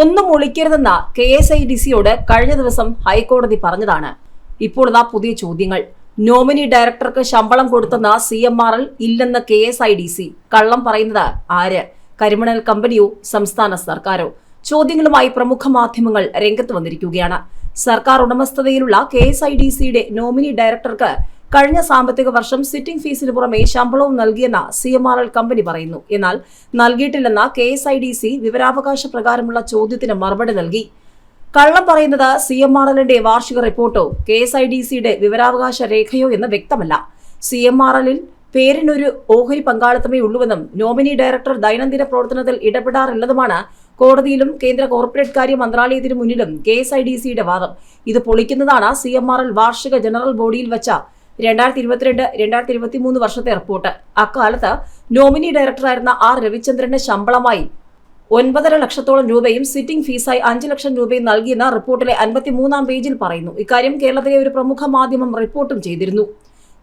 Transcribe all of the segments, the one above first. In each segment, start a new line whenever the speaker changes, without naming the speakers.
ഒന്നും ഒളിക്കരുതെന്ന K S I D സിയോട് കഴിഞ്ഞ ദിവസം ഹൈക്കോടതി പറഞ്ഞതാണ്. ഇപ്പോൾ പുതിയ ചോദ്യങ്ങൾ. നോമിനി ഡയറക്ടർക്ക് ശമ്പളം കൊടുത്തെന്ന സി എം ആർ എൽ ഇല്ലെന്ന് K S I D C. കള്ളം പറയുന്നത് ആര്? കരിമണൽ കമ്പനിയോ സംസ്ഥാന സർക്കാരോ? ചോദ്യങ്ങളുമായി പ്രമുഖ മാധ്യമങ്ങൾ രംഗത്ത് വന്നിരിക്കുകയാണ്. സർക്കാർ ഉടമസ്ഥതയിലുള്ള കെ എസ് ഐ ഡി സിയുടെ നോമിനി ഡയറക്ടർക്ക് കഴിഞ്ഞ സാമ്പത്തിക വർഷം സിറ്റിംഗ് ഫീസിന് പുറമെ ശമ്പളവും നൽകിയെന്ന C M R L company പറയുന്നു. എന്നാൽ നൽകിയിട്ടില്ലെന്ന K S I D C വിവരാവകാശ പ്രകാരമുള്ള ചോദ്യത്തിന് മറുപടി നൽകി. കള്ളം പറയുന്നത് സി എം ആർ എല്ലിന്റെ വാർഷിക റിപ്പോർട്ടോ കെ എസ് ഐ ഡി സിയുടെ വിവരാവകാശ രേഖയോ എന്ന് വ്യക്തമല്ല. സി എം ആർ എല്ലിൽ പേരിനൊരു ഓഹരി പങ്കാളിത്തമേ ഉള്ളൂവെന്നും നോമിനി ഡയറക്ടർ ദൈനംദിന പ്രവർത്തനത്തിൽ ഇടപെടാറില്ലെന്നുമാണ് കോടതിയിലും കേന്ദ്ര കോർപ്പറേറ്റ് കാര്യ മന്ത്രാലയത്തിനു മുന്നിലും കെ എസ് ഐ ഡി സിയുടെ വാദം. ഇത് പൊളിക്കുന്നതാണ് സി എം ആർ എൽ വാർഷിക ജനറൽ ബോഡിയിൽ വച്ച രണ്ടായിരത്തി ഇരുപത്തിരണ്ട് രണ്ടായിരത്തി ഇരുപത്തി മൂന്ന് വർഷത്തെ റിപ്പോർട്ട്. അക്കാലത്ത് നോമിനി ഡയറക്ടറായിരുന്ന ആർ രവിചന്ദ്രന്റെ ശമ്പളമായി ഒൻപതര ലക്ഷത്തോളം രൂപയും സിറ്റിംഗ് ഫീസായി അഞ്ച് ലക്ഷം രൂപയും നൽകിയെന്ന് റിപ്പോർട്ടിലെ അൻപത്തിമൂന്നാം പേജിൽ പറയുന്നു. ഇക്കാര്യം കേരളത്തിലെ ഒരു പ്രമുഖ മാധ്യമം റിപ്പോർട്ടും ചെയ്തിരുന്നു.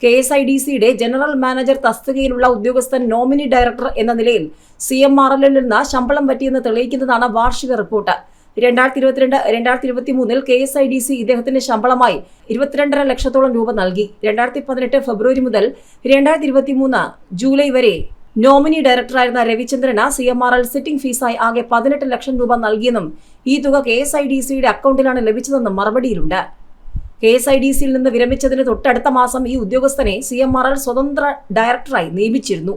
കെ എസ് ഐ ഡി സിയുടെ ജനറൽ മാനേജർ തസ്തികയിലുള്ള ഉദ്യോഗസ്ഥൻ നോമിനി ഡയറക്ടർ എന്ന നിലയിൽ സി എം ആർ എല്ലിൽ നിന്ന് ശമ്പളം പറ്റിയെന്ന് തെളിയിക്കുന്നതാണ് വാർഷിക റിപ്പോർട്ട്. രണ്ടായിരത്തി ഇരുപത്തിരണ്ട് രണ്ടായിരത്തി ഇരുപത്തി മൂന്നിൽ K S I D C ഇദ്ദേഹത്തിന് ശമ്പളമായി ഇരുപത്തിരണ്ടര ലക്ഷത്തോളം രൂപ നൽകി. രണ്ടായിരത്തി പതിനെട്ട് ഫെബ്രുവരി മുതൽ രണ്ടായിരത്തി ഇരുപത്തി മൂന്ന് ജൂലൈ വരെ നോമിനി ഡയറക്ടറായിരുന്ന Ravichandran C M R L sitting ഫീസായി ആകെ പതിനെട്ട് ലക്ഷം രൂപ നൽകിയെന്നും ഈ തുക കെ എസ് ഐ ഡി സിയുടെ അക്കൗണ്ടിലാണ് ലഭിച്ചതെന്നും മറുപടിയിലുണ്ട്. കെ എസ് ഐ ഡി സിയിൽ നിന്ന് വിരമിച്ചതിന് തൊട്ടടുത്ത മാസം ഈ ഉദ്യോഗസ്ഥനെ സി എം ആർ എൽ സ്വതന്ത്ര ഡയറക്ടറായി നിയമിച്ചിരുന്നു.